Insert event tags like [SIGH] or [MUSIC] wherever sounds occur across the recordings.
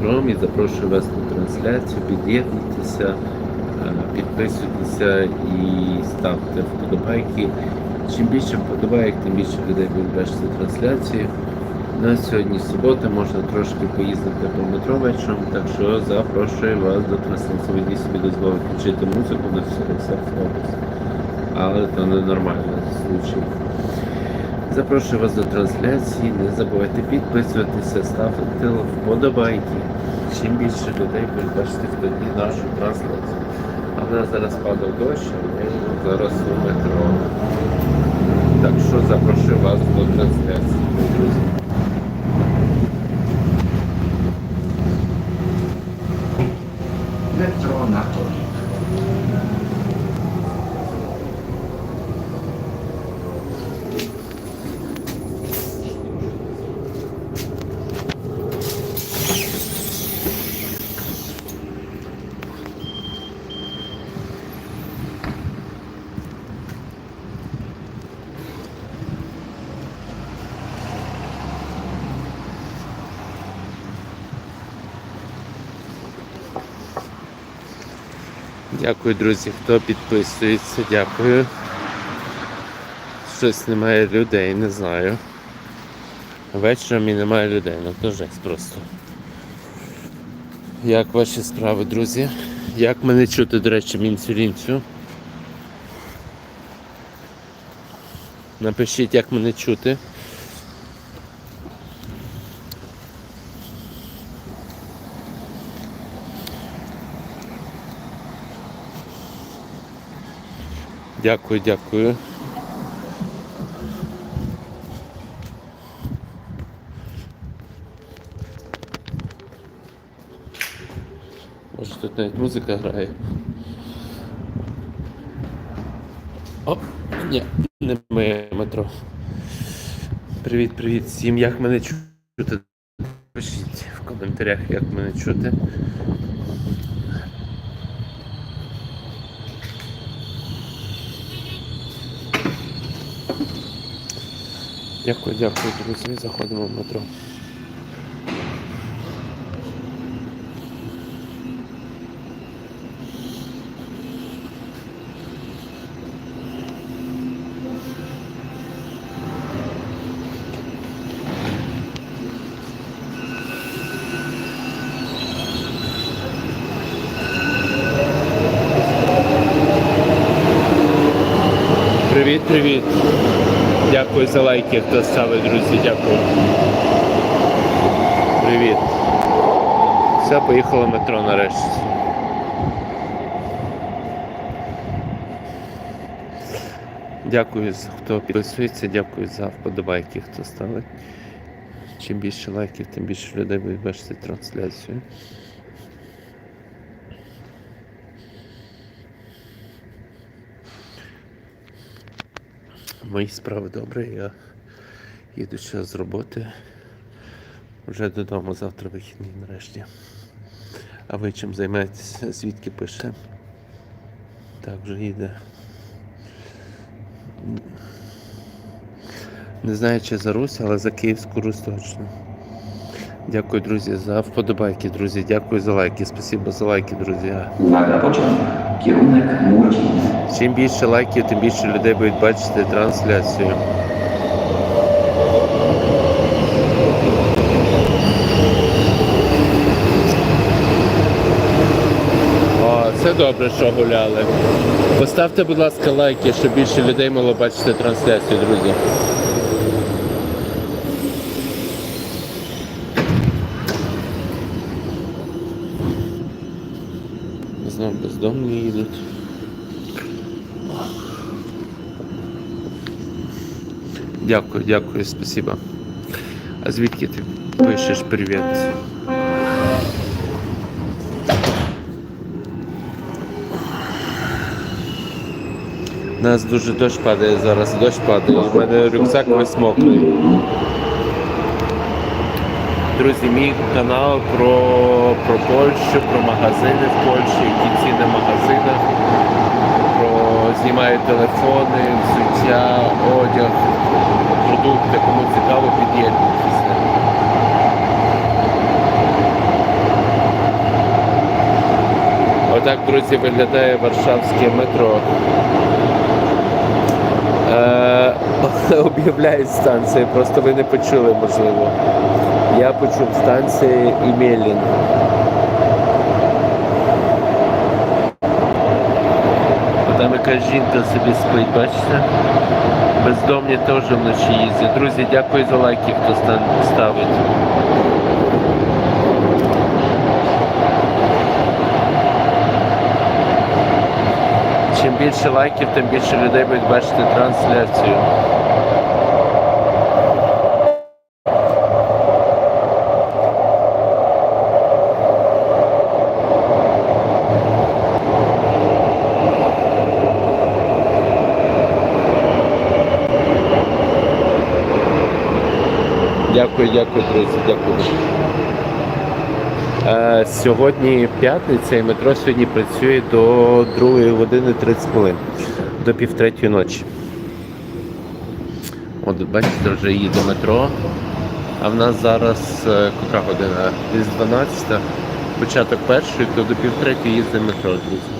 Дмитром і запрошую вас на трансляцію. Під'єднуйтеся, е, підписуйтеся і ставте вподобайки. Чим більше вподобайок, тим більше людей буде бачити трансляції. На сьогодні субота, можна трошки поїздити по метро вечором, так що запрошую вас до трансляції. Ви собі дозволити включити музику на всіх фокус. Але це не нормальний случай. Запрошую вас до трансляції. Не забувайте підписуватися, ставити вподобайки. Чим більше людей буде бачити тоді нашу трансляцію. А в нас зараз падав дощ, а ми зараз у метро. Так що запрошую вас до трансляції, друзі. Metro Napoli. Дякую, друзі, хто підписується, дякую. Щось немає людей, не знаю. Вечором і немає людей, ну то жесть просто. Як ваші справи, друзі? Як мене чути, до речі, мінцю-лінцю? Напишіть, як мене чути. Дякую, дякую. Може тут навіть музика грає. Оп, ні, не моє метро. Привіт, привіт всім. Як мене чути? Пишіть в коментарях, як мене чути. Дякую, дякую, друзі. Заходимо в метро. Привіт, привіт. Дякую за лайки, хто ставить, друзі, дякую. Привіт. Все, поїхало метро нарешті. Дякую, хто підписується, дякую за вподобайки, хто ставить. Чим більше лайків, тим більше людей буде бачити трансляцію. Мої справи добре, я їду ще з роботи. Вже додому завтра вихідний нарешті. А ви чим займаєтеся? Звідки пише? Так, вже їде. Не знаю, чи за Русь, але за Київську Русь точно. Дякую, друзі, за вподобайки, друзі. Дякую за лайки. Спасибо за лайки, друзі. Чим більше лайків, тим більше людей будуть бачити трансляцію. О, це добре, що гуляли. Поставте, будь ласка, лайки, щоб більше людей могло бачити трансляцію, друзі. Знову бездомні їдуть. Дякую, дякую, спасибо. А звідки ти пишеш привіт? У нас дуже дощ падає зараз, дощ падає. У мене рюкзак весь мокрий. Друзі, мій канал про, про Польщу, про магазини в Польщі, які ціни в магазинах, про знімаю телефони, взуття, одяг, продукти, кому цікаво, під'єднуйтеся. так, друзі, виглядає Варшавське метро. Е, об'являють станції, просто ви не почули, можливо. Я почув станції Імелін. Там якась жінка собі спить, бачите? Бездомні теж вночі їздять. Друзі, дякую за лайки, хто ставить. Чим більше лайків, тим більше людей будуть бачити трансляцію. Дякую, дякую, друзі, дякую. Е, сьогодні п'ятниця і метро сьогодні працює до 2 години 30 хвилин, до півтретьої ночі. От бачите, вже їде метро. А в нас зараз е, котра година? Десь 12, початок першої, то до півтретьої їздить метро, друзі.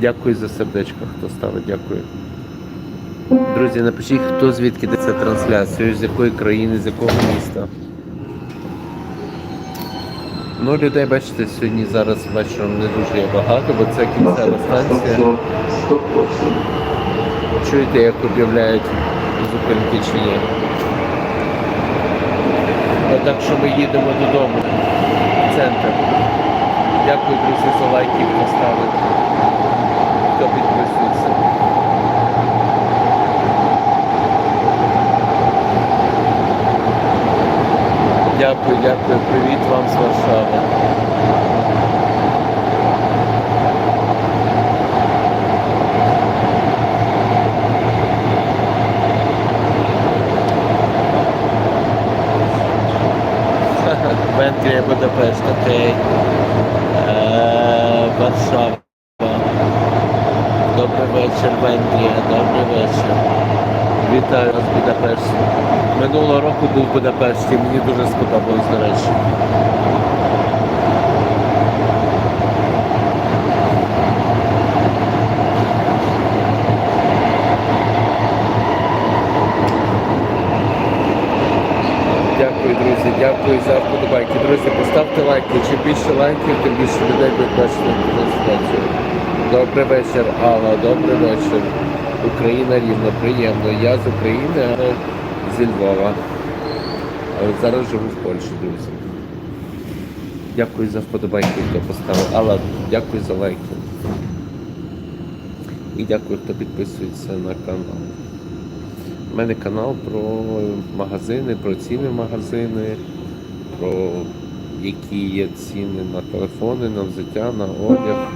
Дякую за сердечко, хто ставить, дякую. Друзі, напишіть, хто звідки дивиться трансляцію, з якої країни, з якого міста. Ну, людей, бачите, сьогодні зараз вечором не дуже є багато, бо це кінцева станція. Чуєте, як об'являють зупинки чи ні? А так що ми їдемо додому. В центр. Дякую, друзі, за лайки, хто ставить. Хто підписується. Дякую, дякую. Привіт вам з Варшави. [LAUGHS] Венгрія, Будапешт, окей. Е, Варшава. Добрий вечір, Венгрія, добрий вечір. Вітаю вас, Будапешт. Минулого року був в Будапешті, мені дуже сподобалось, до речі. Дякую, друзі, дякую за вподобайки. Друзі, поставте лайки. Чим більше лайків, тим більше людей буде бачити. Добрий вечір, Алла, добрий вечір. Україна рівно, приємно. Я з України, але зі Львова. Але зараз живу в Польщі, друзі. Дякую за вподобайки, хто поставив. Алла, дякую за лайки. І дякую, хто підписується на канал. У мене канал про магазини, про ціни магазини, про які є ціни на телефони, на взуття, на одяг,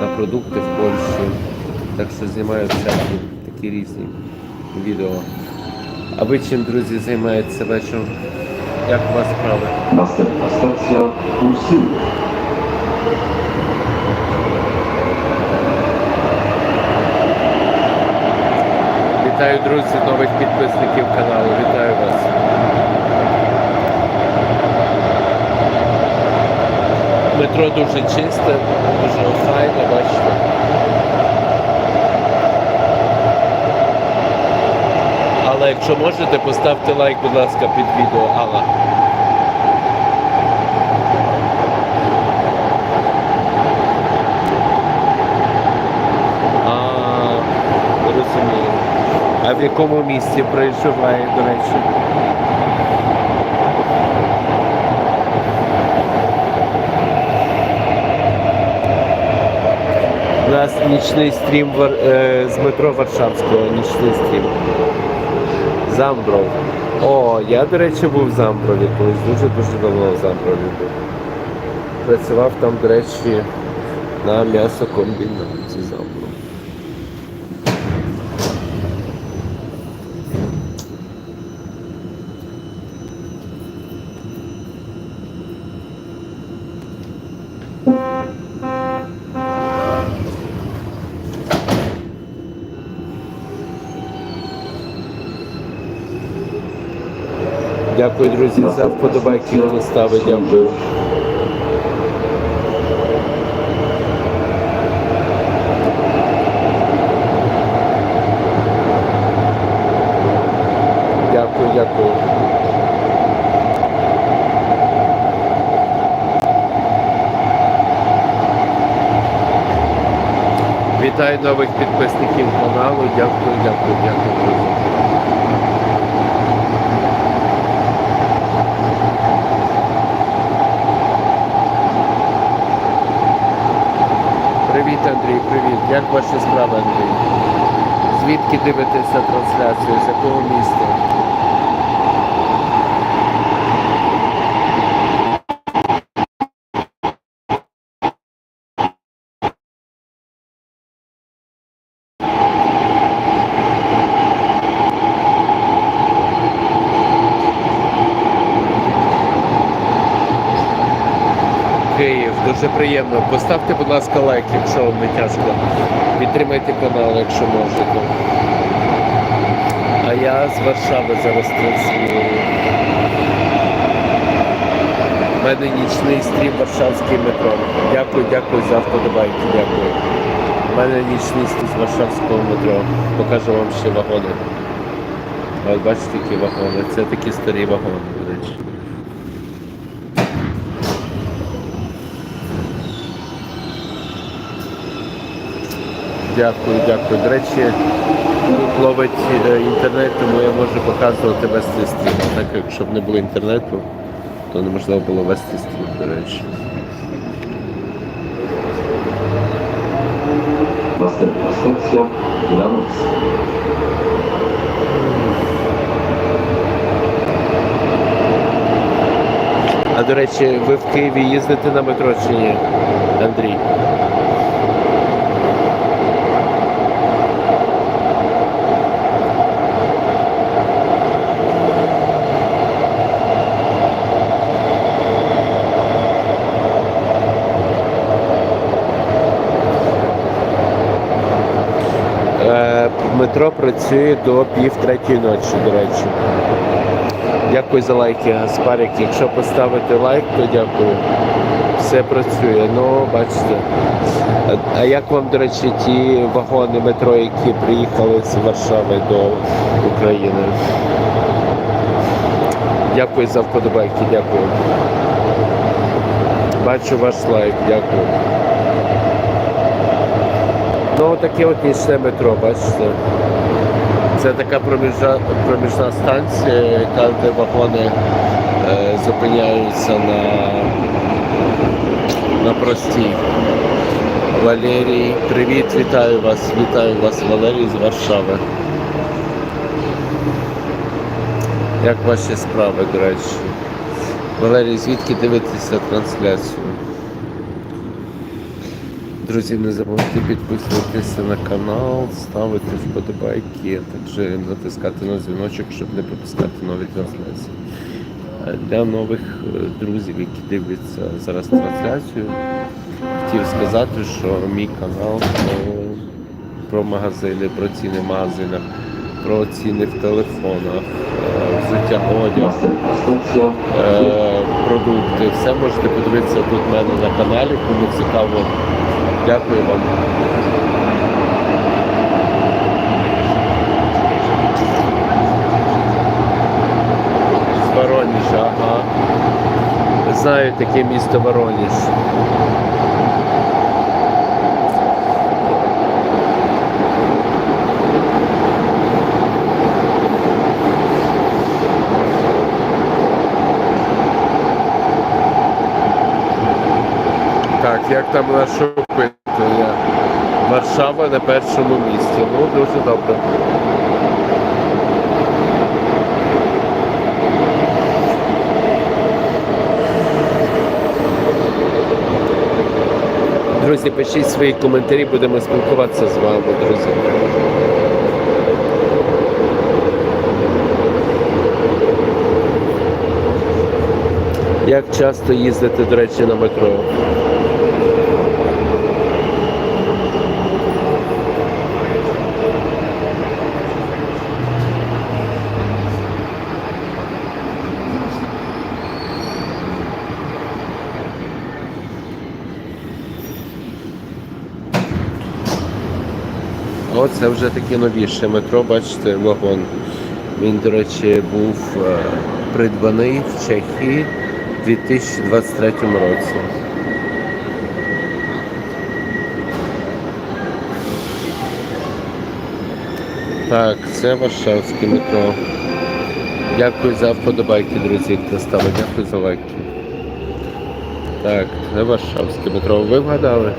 на продукти в Польщі. Так що знімаю всякі такі різні відео. А ви чим, друзі, займаєтеся вечором? Як у вас справи? Następna stacja Ursul. Вітаю, друзі, нових підписників каналу. Вітаю вас. Метро дуже чисте, дуже охайне, бачите. Але якщо можете, поставте лайк, будь ласка, під відео. Алла. А, розумію. А в якому місті проживає, до речі? У нас нічний стрім е, з метро Варшавського, нічний стрім. Замбров. О, я, до речі, був в Замброві колись, дуже-дуже давно в Замброві був. Працював там, до речі, на м'ясокомбінаті Замбров. Дякую, друзі, за вподобайки, хто ставить. Дякую. Дякую, дякую. Вітаю нових підписників каналу. Дякую, дякую, дякую, друзі. Привіт, Андрій, привіт. Як ваші справи, Андрій? Звідки дивитеся трансляцію? З якого міста? Київ, дуже приємно. Поставте, будь ласка, лайк, якщо вам не тяжко. Підтримайте канал, якщо можете. А я з Варшави зараз транслюю. У мене нічний стрім Варшавський метро. Дякую, дякую за вподобайки, дякую. У мене нічний стрім з Варшавського метро. Покажу вам ще вагони. От бачите, які вагони. Це такі старі вагони, до речі. Дякую, дякую. До речі, тут ловить е, інтернет, тому я можу показувати вести стрім. Так якщо б не було інтернету, то неможливо було вести стрім, до речі. А до речі, ви в Києві їздите на метро чи ні, Андрій? Е, Метро працює до пів третьої ночі, до речі. Дякую за лайки, Гаспарик. Якщо поставити лайк, то дякую. Все працює. Ну, бачите. А, як вам, до речі, ті вагони метро, які приїхали з Варшави до України? Дякую за вподобайки, дякую. Бачу ваш лайк, дякую. Ну, таке от нічне метро, бачите. Це така проміжна, проміжна станція, яка де вагони е, зупиняються на, на простій. Валерій, привіт, вітаю вас, вітаю вас, Валерій з Варшави. Як ваші справи, до речі? Валерій, звідки дивитеся трансляцію? Друзі, не забувайте підписуватися на канал, ставити вподобайки, а також натискати на дзвіночок, щоб не пропускати нові трансляції. Е, Для нових е, друзів, які дивляться зараз трансляцію, хотів сказати, що мій канал про, про магазини, про ціни в магазинах, про ціни в телефонах, е, взуття одяг е, продукти. Все можете подивитися тут в мене на каналі, кому цікаво. Дякую вам. З Воронежа, ага. Знаю таке місто Воронеж. Так, як там наш опитування? Варшава на першому місці. Ну, дуже добре. Друзі, пишіть свої коментарі, будемо спілкуватися з вами, друзі. Як часто їздите, до речі, на метро? Це вже таке новіше метро, бачите, вагон. Він, до речі, був е, придбаний в Чехії у 2023 році. Так, це Варшавське метро. Дякую за вподобайки, друзі, хто ставить. Дякую за лайки. Так, це Варшавське метро. Ви вгадали?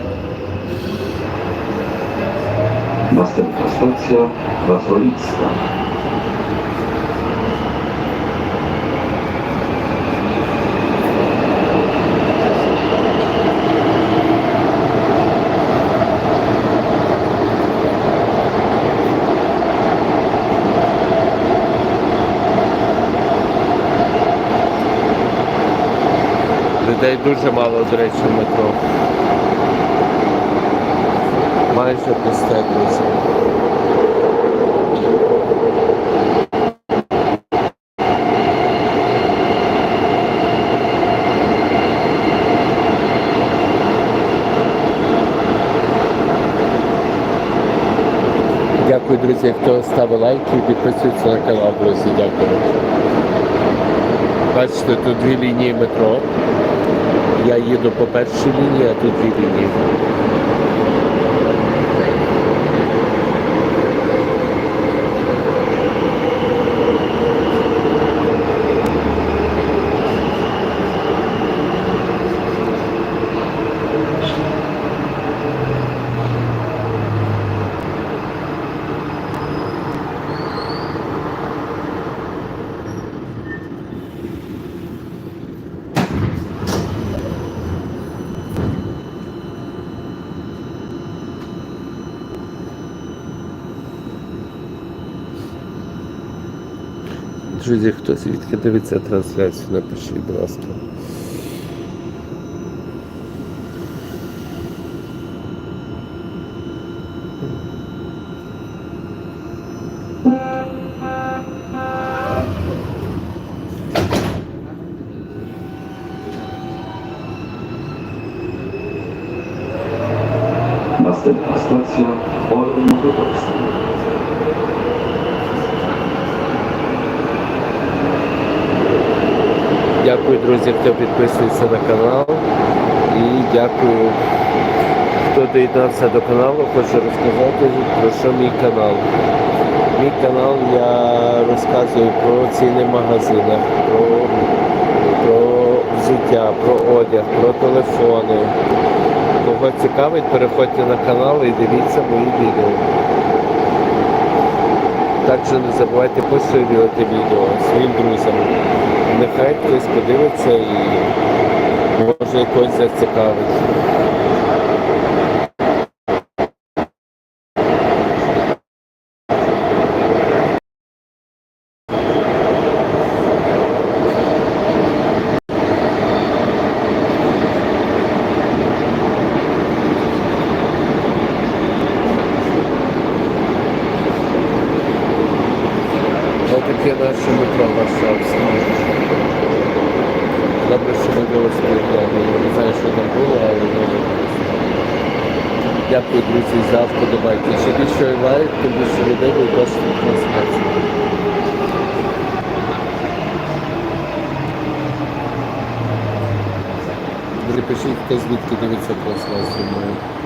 Następna stacja Wazowicka. Людей дуже мало, до речі, в метро. Майже пусте, друзі. Дякую, друзі, хто ставить лайки і підписується на канал, друзі. Дякую. Бачите, тут дві лінії метро. Я їду по першій лінії, а тут дві лінії. Друзі, хто звідки дивиться трансляцію, напишіть, будь ласка. Następna stacja Orlen Motocross. Дякую, друзі, хто підписується на канал. І дякую, хто доєднався до каналу. Хочу розказати, про що мій канал. Мій канал я розказую про ціни в магазинах, про, про взуття, про одяг, про телефони. Кого цікавить, переходьте на канал і дивіться мої відео. Також не забувайте поширювати відео своїм друзям. Нехай хтось подивиться і може якось зацікавить. Ось таке наше метро Варшавське. Добре, що ми велосипедами. Я не знаю, що там було, але добре. Дякую, друзі, за вподобайки. Ще більше лайк, тим більше людей ви бачите трансляцію. Друзі, пишіть, хто звідки дивиться трансляцію. мою.